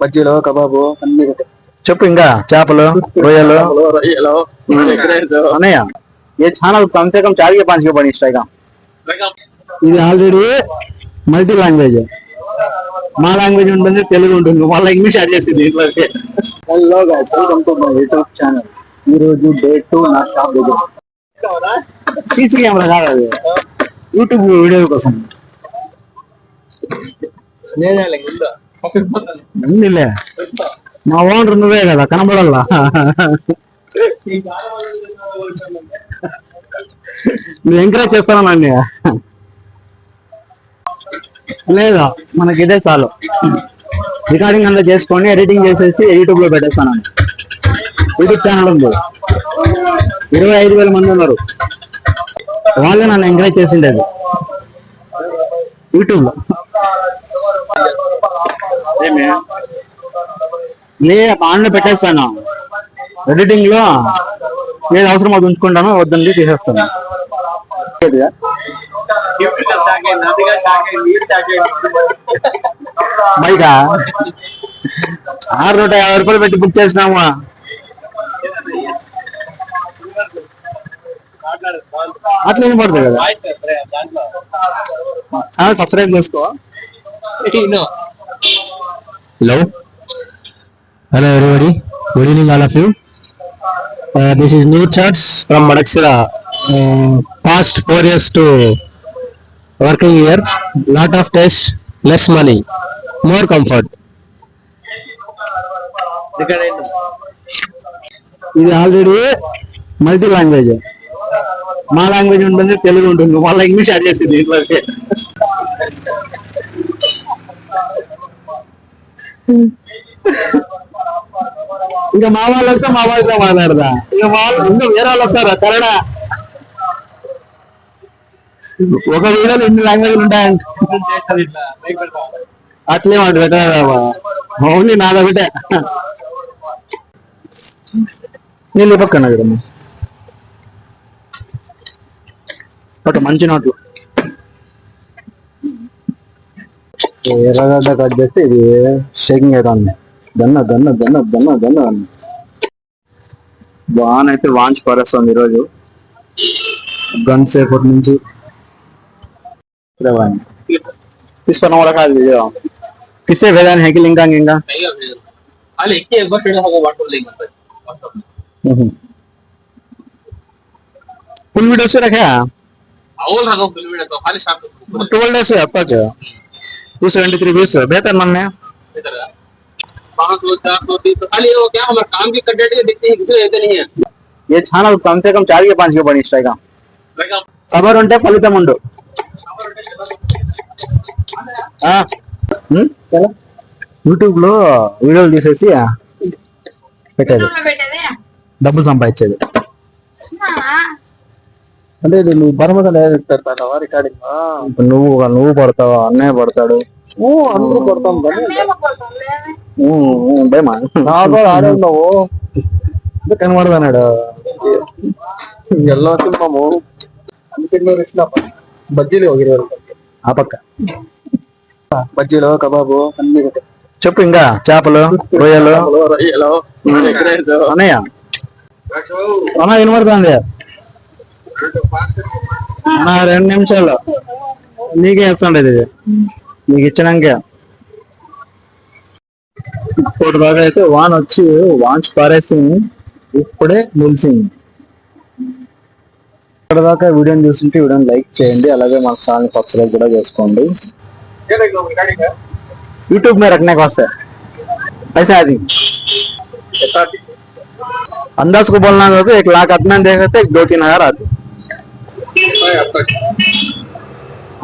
బజ్జీలు కబాబు అన్ని చెప్పు ఇంకా చేపలు రొయ్యలు. రొయ్యలు అన్నయ్య ఏ ఛానల్ కమ్సే కమ్ చార్ కే పాంచ్ కే ఇన్స్టాగ్రామ్ ఇది ఆల్రెడీ మల్టీ లాంగ్వేజ్ మా లాంగ్వేజ్ ఉంటుంది తెలుగు ఉంటుంది. వాళ్ళ ఇంగ్లీష్ యాడ్ చేసింది hello guys welcome YouTube channel ఈ రోజు డే టూ నా షాప్ దగ్గర. సీసీ కెమెరా కాదు అది. యూట్యూబ్ వీడియో కోసం. ఉందిలే మా ఓనర్ నువ్వే కదా కనబడల్లా? నువ్వు ఎంకరేజ్ చేస్తానండి లేదా మనకి ఇదే చాలు. రికార్డింగ్ అంతా చేసుకొని ఎడిటింగ్ చేసేసి యూట్యూబ్లో పెట్టేస్తాను యూట్యూబ్ ఛానల్ ఉంది. ఇరవై ఐదు వేల మంది ఉన్నారు. వాళ్ళే నన్ను ఎంకరేజ్ చేసిండేది. యూట్యూబ్లో. లే ఆన్లో పెట్టేస్తాను. ఎడిటింగ్లో ఏది అవసరం అది ఉంచుకుంటాను వద్దండి తీసేస్తాను. బైకా ఆరు నూట యాభై రూపాయలు పెట్టి బుక్ చేసినాము అట్లా ఏం పడుతుంది కదా? సబ్స్క్రైబ్ చేసుకో. Hello. Hello everybody. Good evening all of you. Uh, this is new charts from Madaksara. Uh, past four years to working here. Lot of tests, less money, more comfort. ఇది already multi language మా language ఉంటుంది తెలుగు ఉంటుంది వాళ్ళ English add చేసింది దీంట్లోకి ఇంకా మా వాళ్ళు వస్తే మా వాళ్ళతో మాట్లాడదా? ఇంకా మా వాళ్ళు ఇంకా వేరే వాళ్ళు వస్తారా? కన్నడ? ఒక వీడియోలో ఎన్ని లాంగ్వేజ్లు ఉంటాయి అట్లే మాట పెట్టారా ఓన్లీ నాద నాదొకటే నీళ్ళు పక్కన కదమ్మా ఒకటి మంచి నోట్లు. ఎర్రగడ్డ కట్ చేస్తే ఇది షేకింగ్ అవుతుంది దన్న దన్న దన్న దన్న దన్న వాన్ అయితే వాంచి పరేస్తుంది ఈరోజు గంట సేపటి నుంచి తీసుకున్న వాళ్ళ కాదు వీడియో किससे भेजा है कि लिंगा गेंगा अरे एक एक बार फिर होगा व्हाट्सएप लिंक पर फुल वीडियो से रखा ऑल रखा फुल वीडियो तो खाली शाम को टोल्ड से आपका क्या टू सेवेंटी थ्री बीस बेहतर मन है इधर पाँच सौ चार सौ तीन सौ खाली वो क्या हमारे काम की कंटेंट दिखते हैं किसी रहते नहीं है ये ఛానల్ కమ్ సే కమ్ చార్ కే పాంచ్ కే బని ఇష్టాయిగా लेकिन సబర్ ఉంటే ఫలితం ఉండు యూట్యూబ్ లో వీడియోలు తీసేసి పెట్టేది డబ్బులు సంపాదించేది అంటే ఇది నువ్వు బర్మద పెడతావా రికార్డింగ్ నువ్వు నువ్వు పడతావా? అన్నయ్య పడతాడు. కనబడదన్నాడు ఎల్లో మాము బజ్జీలు ఒక ఇరవై ఆ పక్క. బజ్జీలు కబాబు అన్ని చెప్పు ఇంకా. చేపలు రొయ్యలు. రొయ్యలు. అన్నయ్య. అన్న వినబడుతుంది? అన్న రెండు నిమిషాలు నీకే ఇస్తుండేది ఇది నీకు ఇచ్చినాకే ఇప్పుడు దాకా అయితే వాన్ వచ్చి వాన్స్ పారేసింది ఇప్పుడే నిలిచింది ఇక్కడ దాకా వీడియోని చూస్తుంటే వీడియోని లైక్ చేయండి అలాగే మన ఛానల్ సబ్స్క్రైబ్ కూడా చేసుకోండి यूट्यूब में रखने का है ऐसा आदमी अंदाज को बोलना हो तो एक लाख अपना देखा तो एक दो तीन हजार आते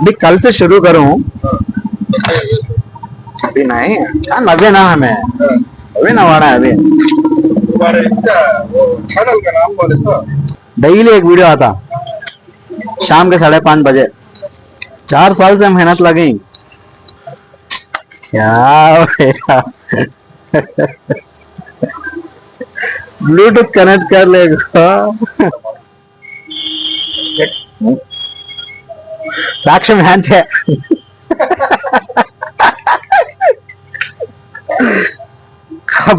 अभी कल से शुरू करूँ। अभी नहीं। हाँ नब्बे ना हमें अभी ना वाड़ा है अभी। चैनल का नाम बोले तो। डेली एक वीडियो आता। शाम के साढ़े पाँच बजे। चार साल से मेहनत लगी। क्या ब्लूटूथ कनेक्ट कर लेगा साक्ष्य మ్యాచ్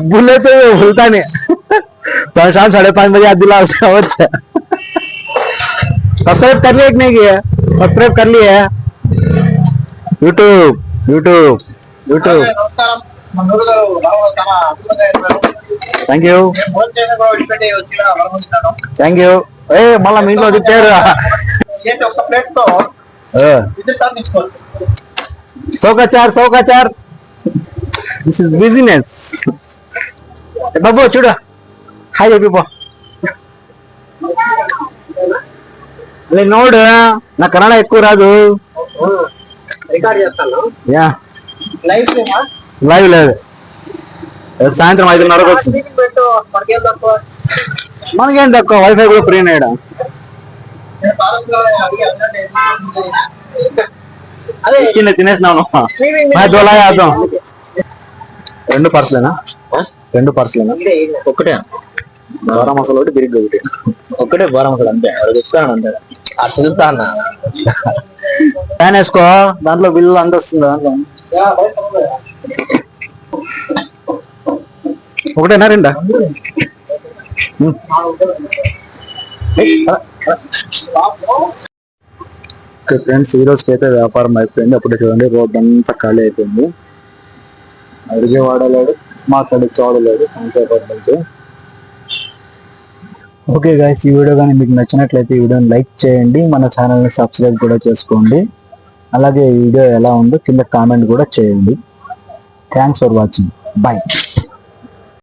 बोले तो ये भूलता नहीं तो शाम साढ़े पाँच बजे आधी लाल सब्सक्राइब कर लिया कि नहीं किया सब्सक्राइब कर लिया यूट्यूब यूट्यूब యూట్యూబ్ నమస్కారం మన గురువు గారు బాగా తమ అద్భుతంగా చెప్పారు. థ్యాంక్ యూ నేను ఫోన్ చేయడం కూడా విడిపెట్టి వచ్చిన అనుకుంటున్నాను థ్యాంక్ యూ ఏ మళ్ళా మీ ఇంట్లో తిట్టారు ఏంటి ఒక ప్లేట్తో విద్యుత్ అందించుకోవచ్చు సౌకాచార్ సౌకాచార్ దిస్ ఇస్ బిజినెస్ బాబు చూడు. హాయ్ లే నోడు. నా కన్నడ ఎక్కువ రాదు. రికార్డ్ చేస్తాను. యా. లైవ్ లైవ్ లేదు. సాయంత్రం ఐదున్నరకు వస్తుంది. మనకేం తక్కువ? వైఫై కూడా ఫ్రీ నాయడా నేను పాలకులు అడిగి అందరినీ అదే చిన్న తినేసినాను జోలా ఆద్దాం రెండు పర్సులేనా? రెండు పర్సులేనా. ఒక్కటే? బారా మసాలా ఒకటి బిరిగ్గా ఒకటి. ఒక్కటే బారా మసాలా అంతే. అది చెప్తాను అంతే. అది చదువుతా అన్న. ఫ్యాన్ వేసుకో. దాంట్లో బిల్లు అంత వస్తుంది? దాంట్లో. ఒకటేనా రెండా? ఫ్రెండ్స్ ఈ రోజుకి అయితే వ్యాపారం అయిపోయింది. అప్పుడు చూడండి రోడ్ అంతా ఖాళీ అయిపోయింది. అడిగే వాడలేడు మాట్లాడి చూడలేడు కొంతసేపటి నుంచి ఓకే గాయస్ ఈ వీడియో కానీ మీకు నచ్చినట్లయితే ఈ వీడియోని లైక్ చేయండి. మన ఛానల్ని సబ్స్క్రైబ్ కూడా చేసుకోండి. అలాగే ఈ వీడియో ఎలా ఉందో కింద కామెంట్ కూడా చేయండి. Thanks for watching bye